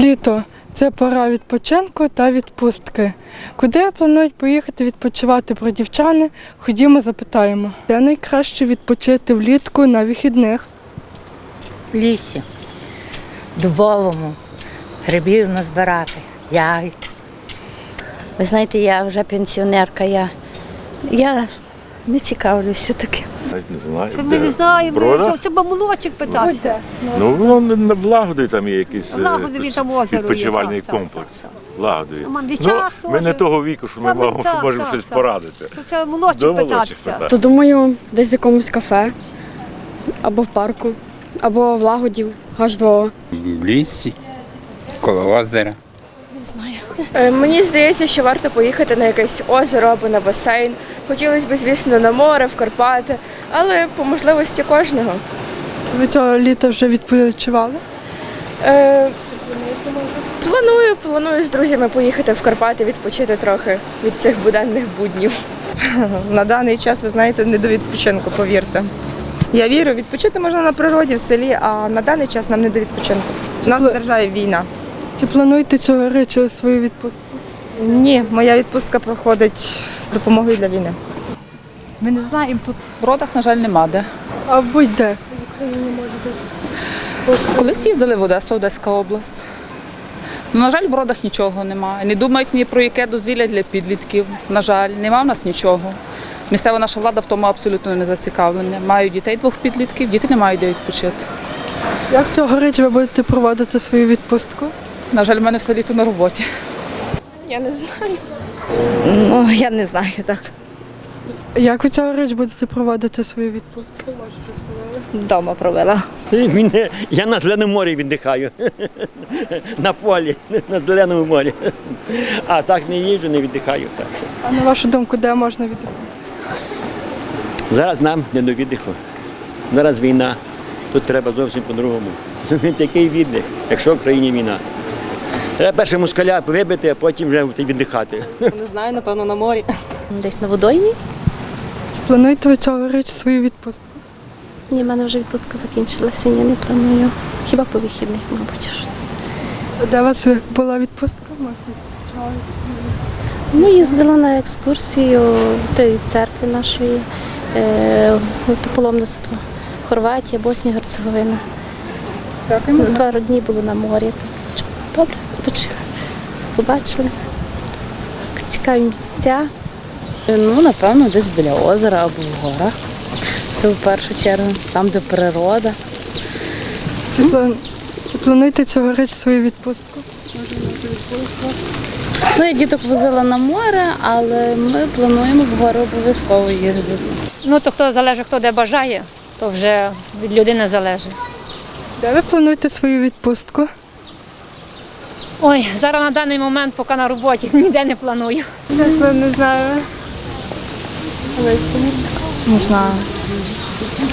Літо це пора відпочинку та відпустки. Куди планують поїхати відпочивати бродівчани? Ходімо, запитаємо. Де найкраще відпочити влітку на вихідних? в лісі, дубовому, грибів назбирати, ягід. Ви знаєте, я вже пенсіонерка, я, я не цікавлюся таким. Навіть не знаю. Це ми не знаємо, Брода? це, це бабулочок питався. Ну, воно на- на- в Лагоді там є якийсь е, Лагодові там озеро є, відпочивальний так, так, комплекс. так, Лагодові. А Мандичах ну, ми не того віку, що ми Та ми- можемо, так, можемо так, щось так. порадити. То це молодчик До молодших питатися. питань. То думаю, десь в якомусь кафе, або в парку, або в лагоді, аж два. В лісі, коло озера. Е, Мені здається, що варто поїхати на якесь озеро або на басейн. Хотілося б, звісно, на море, в Карпати, але по можливості кожного. Ви цього літа вже відпочивали? Е, планую, планую з друзями поїхати в Карпати, відпочити трохи від цих буденних буднів. На даний час, ви знаєте, не до відпочинку, повірте. Я вірю, відпочити можна на природі, в селі, а на даний час нам не до відпочинку. У нас в державі війна. Чи плануєте цьогоріч свою відпустку? Ні, моя відпустка проходить з допомогою для війни. Ми не знаємо, тут в родах, на жаль, нема де. А будь-де. В Україні може бути. Колись їздили в Одесу, Одеська область. Ну, на жаль, в родах нічого немає. Не думають ні про яке дозвілля для підлітків. На жаль, нема в нас нічого. Місцева наша влада в тому абсолютно не зацікавлена. Мають дітей двох підлітків, діти не мають де відпочити. Як цьогоріч ви будете проводити свою відпустку? На жаль, в мене все літо на роботі. Я не знаю. Ну, я не знаю так. Як ви цьогоріч будете проводити свою відпустку? Вдома провела. Мене, я на Зеленому морі віддихаю. На полі, на Зеленому морі. А так не їжджу, не віддихаю. Так. А на вашу думку, де можна віддихати? Зараз нам не до віддиху. Зараз війна. Тут треба зовсім по-другому. Який віддих, якщо в країні війна. Треба перше москаля вибити, а потім вже віддихати. Не знаю, напевно, на морі. Десь на водоймі? Плануєте ви цьогоріч свою відпустку? Ні, в мене вже відпустка закінчилася, я не планую. Хіба по вихідних, мабуть. Де у вас була відпустка? Можна. Ну, їздила на екскурсію до церкви нашої, е, то паломництво. Хорватія, Боснія, Герцеговина. Два дні було на морі. Так, Добре. Побачили. Цікаві місця. Ну, напевно, десь біля озера або в горах. Це в першу чергу, там, де природа. Чи, план... Плануєте цьогоріч свою відпустку? Ну, я діток возила на море, але ми плануємо в гори обов'язково їздити. Ну то хто залежить, хто де бажає, то вже від людини залежить. Де ви плануєте свою відпустку? Ой, зараз на даний момент, поки на роботі, ніде не планую. Чесно, не знаю. Не знаю.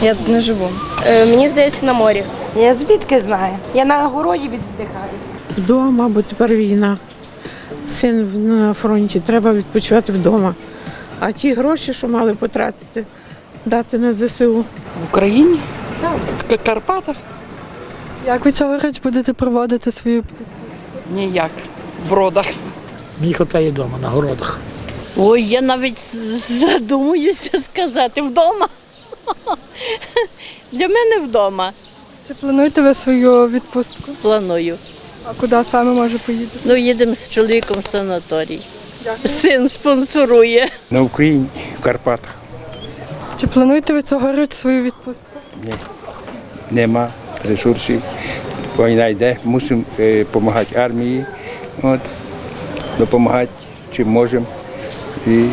Я тут не живу. Е, мені здається, на морі. Я звідки знаю? Я на городі віддихаю. Вдома, бо тепер війна. Син на фронті, треба відпочивати вдома. А ті гроші, що мали потратити, дати на ЗСУ. В Україні? В Карпатах? Як ви цьогоріч будете проводити свою Ніяк. В бродах. Мені вистачає вдома на городах. Ой, я навіть задумуюся сказати вдома. Для мене вдома Чи плануєте ви свою відпустку? планую. А куди саме може поїдете? Ну, їдемо з чоловіком в санаторій. Син спонсорує. На Україні, в Карпатах. Чи плануєте ви цьогоріч свою відпустку? Ні. Нема ресурсів Війна йде, мусимо допомагати армії. От, допомагати чим можемо. І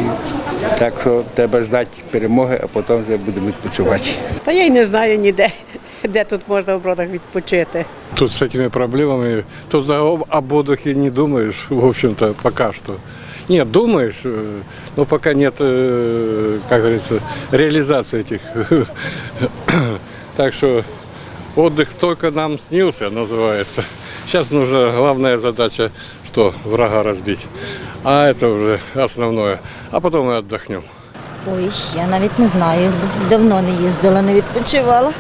так що треба ждати перемоги, а потім вже будемо відпочивати. Та я й не знаю ніде, де тут можна в бродах відпочити. Тут с этими проблемами, тут об, об отдыхе не думаешь, в общем-то, пока что. Нет, думаешь, э, но пока нет, э, как говорится, реализации этих. Так что отдых только нам снился, называется. Сейчас нужна главная задача, что врага разбить. А это уже основное. А потом мы отдохнем. Ой, я навіть не знаю. Давно не їздила, не відпочивала.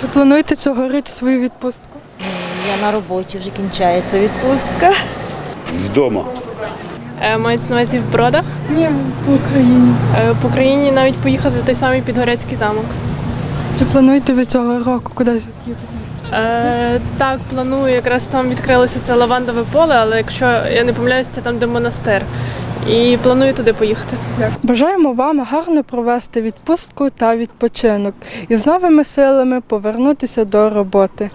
Чи плануєте цьогоріч свою відпустку? Я на роботі вже кінчається відпустка. Вдома. Е, Мається на увазі в Бродах. Ні, в Україні. Е, По Україні навіть поїхати в той самий Підгорецький замок. Чи плануєте ви цього року кудись їхати? Е, так, планую. Якраз там відкрилося це лавандове поле, але якщо я не помиляюсь, це там, де монастир. І планую туди поїхати. Бажаємо вам гарно провести відпустку та відпочинок і з новими силами повернутися до роботи.